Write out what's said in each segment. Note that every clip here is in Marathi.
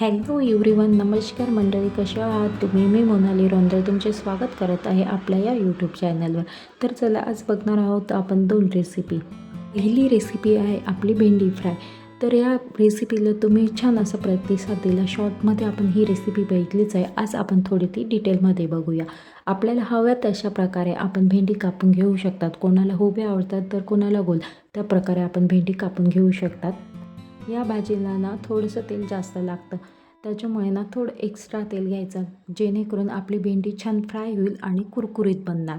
हॅलो एव्हरीवन नमस्कार मंडळी कशा आहात तुम्ही? मी मोनाली रोंदळ तुमचे स्वागत करत आहे आपल्या या यूट्यूब चॅनलवर तर चला आज बघणार आहोत आपण दोन रेसिपी पहिली रेसिपी आहे आपली भेंडी फ्राय. तर या रेसिपीला तुम्ही छान असा प्रतिसाद दिला. शॉर्टमध्ये आपण ही रेसिपी बघितलीच आहे. आज आपण थोडी ती डिटेलमध्ये बघूया. आपल्याला हव्या तशा प्रकारे आपण भेंडी कापून घेऊ शकतात. कोणाला हुबे आवडतात तर कोणाला गोल. त्या प्रकारे आपण भेंडी कापून घेऊ शकतात. या भाजीला ना थोडंसं तेल जास्त लागतं. त्याच्यामुळे ना थोडं एक्स्ट्रा तेल घ्यायचं जेणेकरून आपली भेंडी छान फ्राय होईल आणि कुरकुरीत बनणार.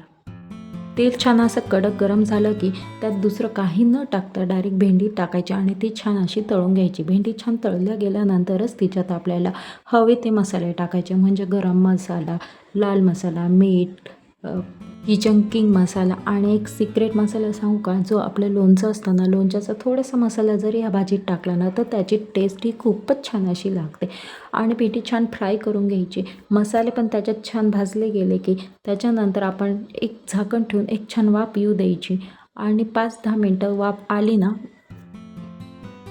तेल छान असं कडक गरम झालं की त्यात दुसरं काही न टाकता डायरेक्ट भेंडी टाकायची आणि ती छान अशी तळून घ्यायची. भेंडी छान तळल्या गेल्यानंतरच तिच्यात आपल्याला हवे ते मसाले टाकायचे म्हणजे गरम मसाला लाल मसाला मीठ किचन किंग मसाला आणि एक सिक्रेट मसाला सांगू का? जो आपलं लोणचं असतं ना लोणच्याचा थोडासा मसाला जरी या भाजीत टाकला ना तर त्याची टेस्ट ही खूपच छान अशी लागते. आणि पिठी छान फ्राय करून घ्यायची. मसाले पण त्याच्यात छान भाजले गेले की त्याच्यानंतर आपण एक झाकण ठेवून एक छान वाफ येऊ द्यायची. आणि पाच दहा मिनटं वाफ आली ना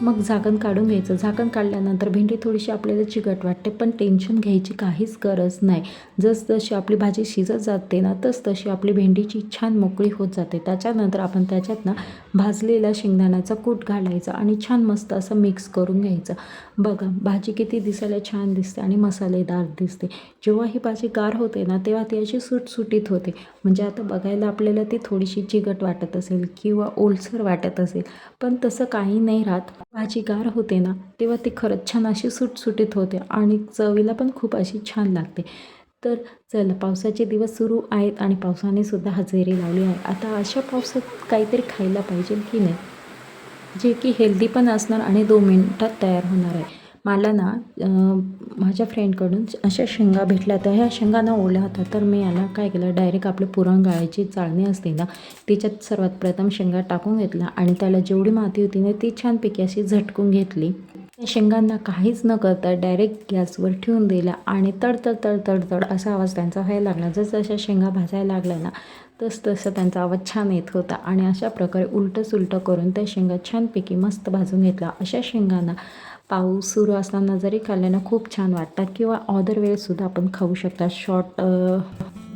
मग झाकण काढून घ्यायचं. झाकण काढल्यानंतर भेंडी थोडीशी आपल्याला चिकट वाटते पण टेन्शन घ्यायची काहीच गरज नाही. जसजशी आपली भाजी शिजत जाते ना तस तशी आपली भेंडीची छान मोकळी होत जाते. त्याच्यानंतर आपण त्याच्यात ना भाजलेला शेंगदाण्याचा कूट घालायचा आणि छान मस्त असं मिक्स करून घ्यायचं. बघा भाजी किती दिसायला छान दिसते आणि मसालेदार दिसते. जेव्हा ही भाजी गार होते ना तेव्हा ती अशी सुटसुटीत होते. म्हणजे आता बघायला आपल्याला ती थोडीशी चिकट वाटत असेल किंवा ओलसर वाटत असेल पण तसं काही नाही राहत. भाजी गार होते ना तेव्हा ती खरंच छान अशी सुटसुटीत होते आणि चवीला पण खूप अशी छान लागते. तर चला पावसाचे दिवस सुरू आहेत आणि पावसाने सुद्धा हजेरी लावली आहे. आता अशा पावसात काहीतरी खायला पाहिजे की नाही? जे की हेल्दी पण असणार आणि दोन मिनटात तयार होणार आहे. मला ना माझ्या फ्रेंडकडून अशा शेंगा भेटल्या तर ह्या शेंगा ना ओल्या होत्या तर मी याला काय केलं डायरेक्ट आपलं पुरणगाळ्याची चाळणी असते ना तिच्यात सर्वात प्रथम शेंगा टाकून घेतला आणि त्याला जेवढी माती होती ना ती छानपैकी अशी झटकून घेतली. शेंगांना काहीच न करता डायरेक्ट गॅसवर ठेवून दिला आणि तडतड तड तड असा आवाज त्यांचा व्हायला लागला. जसजशा शेंगा भाजायला लागल्या ना तस तसं त्यांचा आवाज छान येत होता आणि अशा प्रकारे उलटं सुलटं करून त्या शेंगा छानपैकी मस्त भाजून घेतला अशा शेंगांना पाऊस सुरू असताना जरी खाल्ल्यानं खूप छान वाटतात किंवा ऑदर वेळेसुद्धा आपण खाऊ शकता. शॉर्ट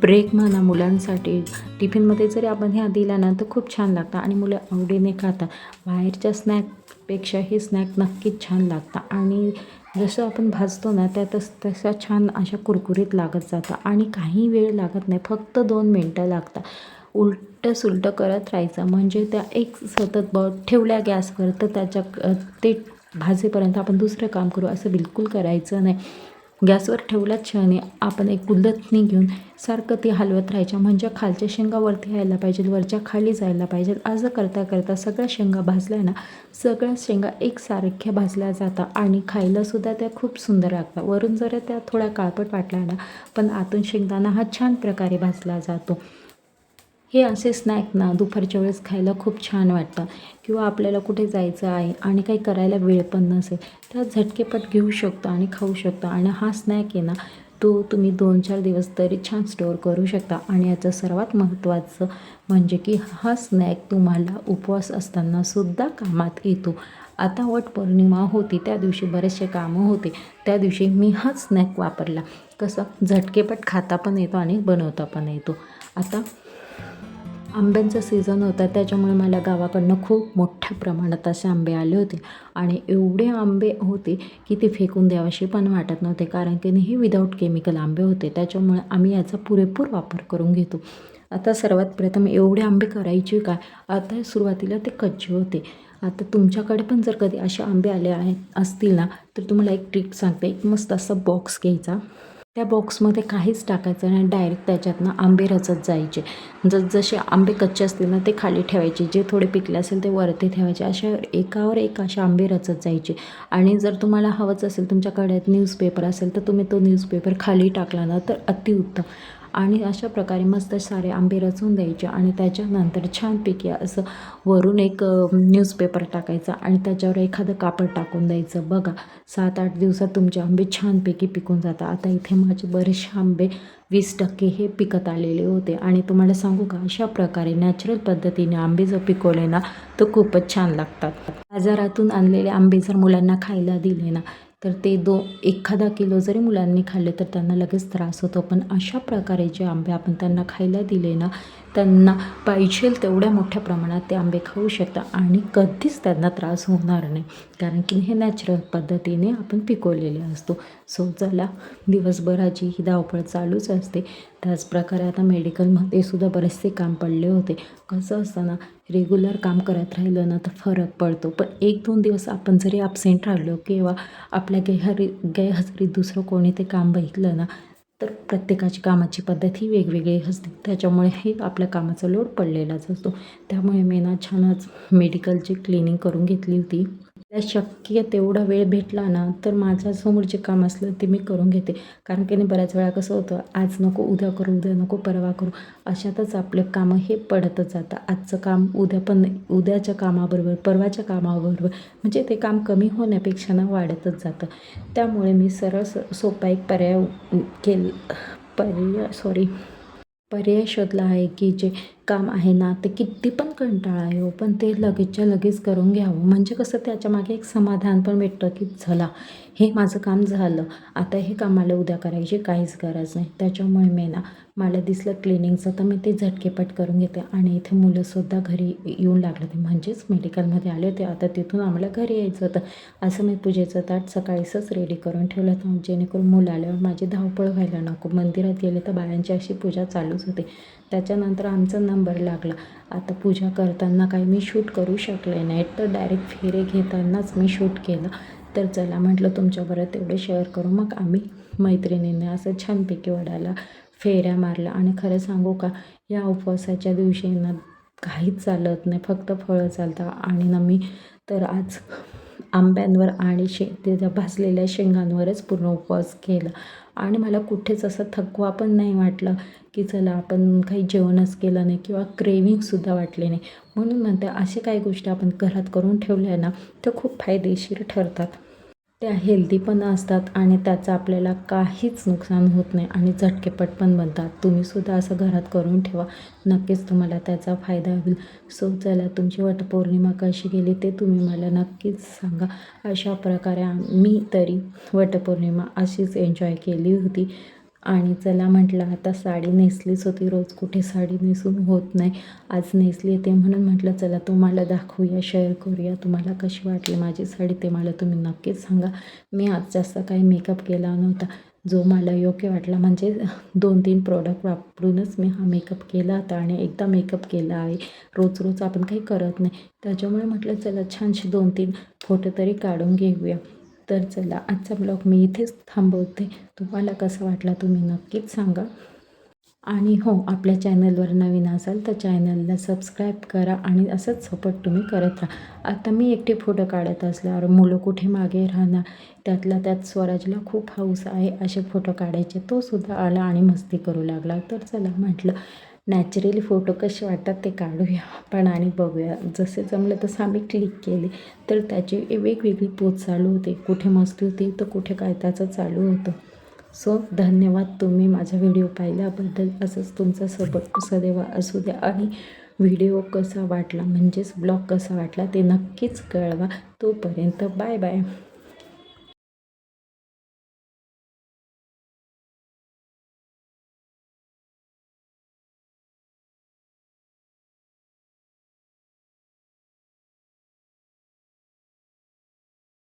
ब्रेक म्हणा मुलांसाठी. टिफिनमध्ये जरी आपण ह्या दिला ना तर खूप छान लागतं आणि मुलं आवडीने खातात. बाहेरच्या स्नॅक पेक्षा हे स्नॅक नक्कीच छान लागतं. आणि जसं आपण भाजतो ना त्यातच तशा छान अशा कुरकुरीत लागत जातं. आणि काही वेळ लागत नाही फक्त दोन मिनटं लागतात उलटं सुलटं करत राहायचं. म्हणजे त्या एक सतत ब ठेवल्या गॅसवर तर त्याच्या ते भाजेपर्यंत आपण दुसरं काम करू असं बिलकुल करायचं नाही. गॅसवर ठेवल्याच क्षणी आपण एक उलटणी घेऊन सारखं ती हलवत राहायच्या. म्हणजे खालच्या शेंगा वरती यायला पाहिजेत वरच्या खाली जायला पाहिजेत. असं करता करता सगळ्या शेंगा भाजल्या ना सगळ्या शेंगा एकसारख्या भाजल्या जातात आणि खायलासुद्धा त्या खूप सुंदर लागतात. वरून जरा त्या थोड्या काळपट वाटल्या ना पण आतून शेंगदाणा हा छान प्रकारे भाजला जातो. हे असे स्नॅक ना दुपारच्या वेळेस खायला खूप छान वाटतं. किंवा आपल्याला कुठे जायचं आहे आणि काही करायला वेळ पण नसेल तर झटकेपट घेऊ शकतो आणि खाऊ शकतो. आणि हा स्नॅक आहे ना तो तुम्ही दोन चार दिवस तरी छान स्टोअर करू शकता. आणि याचं सर्वात महत्त्वाचं म्हणजे की हा स्नॅक तुम्हाला उपवास असताना सुद्धा कामात येतो. आता वट पौर्णिमा होती त्या दिवशी बरेचसे कामं होते. त्या दिवशी मी हा स्नॅक वापरला. कसं? झटकेपट खाता पण येतो आणि बनवता पण येतो. आता आंब्यांचा सीझन होता त्याच्यामुळे मला गावाकडनं खूप मोठ्या प्रमाणात असे आंबे आले होते. आणि एवढे आंबे होते की ते फेकून द्यावाशी पण वाटत नव्हते कारण की हे विदाऊट केमिकल आंबे होते. त्याच्यामुळे आम्ही याचा पुरेपूर वापर करून घेतो. आता सर्वात प्रथम एवढे आंबे करायचे काय आता सुरुवातीला ते कच्चे होते. आता तुमच्याकडे पण जर कधी असे आंबे आले आहेत असतील ना तर तुम्हाला एक ट्रिक सांगते. एक मस्त असा बॉक्स घ्यायचा. त्या बॉक्समध्ये काहीच टाकायचं नाही. डायरेक्ट त्याच्यातनं आंबे रचत जायचे. जसजसे आंबे कच्चे असतील ना ते खाली ठेवायचे. जे थोडे पिकले असेल ते वरती ठेवायचे. अशा एकावर एक असे आंबे रचत जायचे. आणि जर तुम्हाला हवंच असेल तुमच्याकडे न्यूजपेपर असेल तर तुम्ही तो न्यूजपेपर खाली टाकला ना तर अतिउत्तम. आणि अशा प्रकारे मस्त सारे आंबे रचून द्यायचे आणि त्याच्यानंतर छानपैकी असं वरून एक न्यूजपेपर टाकायचा आणि त्याच्यावर एखादं कापड टाकून द्यायचं. बघा सात आठ दिवसात तुमचे आंबे छानपैकी पिकून जातात. आता इथे माझे बरेचसे आंबे वीस टक्के हे पिकत आलेले होते आणि तुम्हाला सांगू का अशा प्रकारे नॅचरल पद्धतीने आंबे जर पिकवले ना तर खूपच छान लागतात. बाजारातून आणलेले आंबे जर मुलांना खायला दिले ना तर ते दो एखादा किलो जरी मुलांनी खाल्ले तर त्यांना लगेच त्रास होतो. पण अशा प्रकारे जे आंबे आपण त्यांना खायला दिले ना त्यांना पाहिजे तेवढ्या मोठ्या प्रमाणात ते आंबे खाऊ शकतात आणि कधीच त्यांना त्रास होणार नाही. कारण की हे नॅचरल पद्धतीने आपण पिकवलेले असतो. सो चला दिवसभराची ही धावपळ चालूच असते. त्याचप्रकारे आता मेडिकलमध्ये सुद्धा बरेचसे काम पडले होते. कसं असतं ना रेग्युलर काम करत राहिलं ना तर फरक पडतो. पण एक दोन दिवस आपण जरी ॲबसेंट राहिलो किंवा आपल्या गैहरी गैरहजेरीत दुसरं कोणी ते काम बघितलं ना तर प्रत्येकाची कामाची पद्धत ही वेगवेगळी असते. त्याच्यामुळे हे आपल्या कामाचा लोड पडलेलाच असतो. त्यामुळे मी ना छानच मेडिकलची क्लिनिंग करून घेतली होती. शक्य तेवढा वेळ भेटला ना तर माझ्यासमोर जे काम असलं ते मी करून घेते. कारण की बऱ्याच वेळा कसं होतं आज नको उद्या करू उद्या नको परवा करू अशातच आपले कामं हे पडतच जातं आजचं काम उद्या पण उद्याच्या कामाबरोबर परवाच्या कामाबरोबर म्हणजे ते काम कमी होण्यापेक्षा ना वाढतच जातं. त्यामुळे मी सरळ स सोपा एक पर्याय केल पर्याय सॉरी पर्याय शोधला आहे की जे काम आहे ना ते किती पण कंटाळा येऊ पण ते लगेचच्या लगेच करून घ्यावं. म्हणजे कसं त्याच्यामागे एक समाधान पण भेटतं की चला हे माझं काम झालं. आता हे कामाला उद्या करायची काहीच गरज नाही. त्याच्यामुळे मी ना मला दिसलं क्लिनिंगचं तर मी ते झटकेपट करून घेते. आणि इथे मुलंसुद्धा घरी येऊन लागले होते म्हणजेच मेडिकलमध्ये आले होते. आता तिथून आम्हाला घरी यायचं होतं. असं मी पूजेचं ताट सकाळीच रेडी करून ठेवलं होतं. जेणेकरून मुलं आल्यावर माझी धावपळ व्हायला नको. मंदिरात गेले तर बायांची अशी पूजा चालूच होते. त्याच्यानंतर आमचा नंबर लागला. आता पूजा करताना काही मी शूट करू शकले नाही तर डायरेक्ट फेरे घेतानाच मी शूट केलं. तर चला म्हटलं तुमच्याबरोबर तेवढे शेअर करू. मग आम्ही मैत्रिणींनी असं छानपैकी वडाला फेऱ्या मारल्या. आणि खरं सांगू का या उपवासाच्या दिवशी ना काहीच चालत नाही. फक्त फळं चालतात. आणि ना मी तर आज आंब्यांवर आणि शे त्याच्या भाजलेल्या शेंगांवरच पूर्ण उपवास केला. आणि मला कुठेच असं थकवा पण नाही वाटलं की चला आपण काही जेवणच केलं नाही किंवा क्रेविंगसुद्धा वाटले नाही. म्हणून म्हणते अशा काही गोष्टी आपण घरात करून ठेवल्या ना त्या खूप फायदेशीर ठरतात. त्या हेल्दी पण असतात आणि त्याचं आपल्याला काहीच नुकसान होत नाही आणि झटकेपट पण बनतात. तुम्हीसुद्धा असं घरात करून ठेवा. नक्कीच तुम्हाला त्याचा फायदा होईल. सो चला तुमची वटपौर्णिमा कशी गेली ते तुम्ही मला नक्कीच सांगा. अशा प्रकारे मी तरी वटपौर्णिमा अशीच एन्जॉय केली होती. आणि चला म्हटलं आता साडी नेसलीच होती रोज कुठे साडी नेसून होत नाही. आज नेसली ते म्हणून म्हटलं चला तुम्हाला दाखवूया शेअर करूया तुम्हाला कशी वाटली माझी साडी ते मला तुम्ही नक्कीच सांगा. मी आज जास्त काही मेकअप केला नव्हता. जो मला योग्य वाटला म्हणजे दोन तीन प्रोडक्ट वापरूनच मी हा मेकअप केला होता आणि एकदा मेकअप केला आहे. रोज रोज आपण काही करत नाही. त्याच्यामुळे म्हटलं चला छानशी दोन तीन फोटो तरी काढून घेऊया. तर चला आजचा ब्लॉग मी इथेच थांबवते. तुम्हाला कसा वाटला तुम्ही नक्कीच सांगा. आणि हो आपल्या चॅनलवर नवीन असाल तर चॅनलला सबस्क्राईब करा आणि असंच सपोर्ट तुम्ही करत राहा. आता मी एकटे फोटो काढत असल्यावर मुलं कुठे मागे राहणार? त्यातला त्यात स्वराजला खूप हौस आहे. असे फोटो काढायचे तो सुद्धा आला आणि मस्ती करू लागला. तर चला म्हटलं नॅचरली फोटो कसे वाटतात ते काढूया पण आणि बघूया. जसे जमलं तसं आम्ही क्लिक केले. तर त्याची वेगवेगळी पोच चालू होते. कुठे मस्ती होती तर कुठे काय त्याचं चालू होतं. सो धन्यवाद तुम्ही माझा व्हिडिओ पाहिल्याबद्दल. असंच तुमचा सपोर्ट सदैव असू द्या. आणि व्हिडिओ कसा वाटला म्हणजेच ब्लॉग कसा वाटला ते नक्कीच कळवा. तोपर्यंत बाय बाय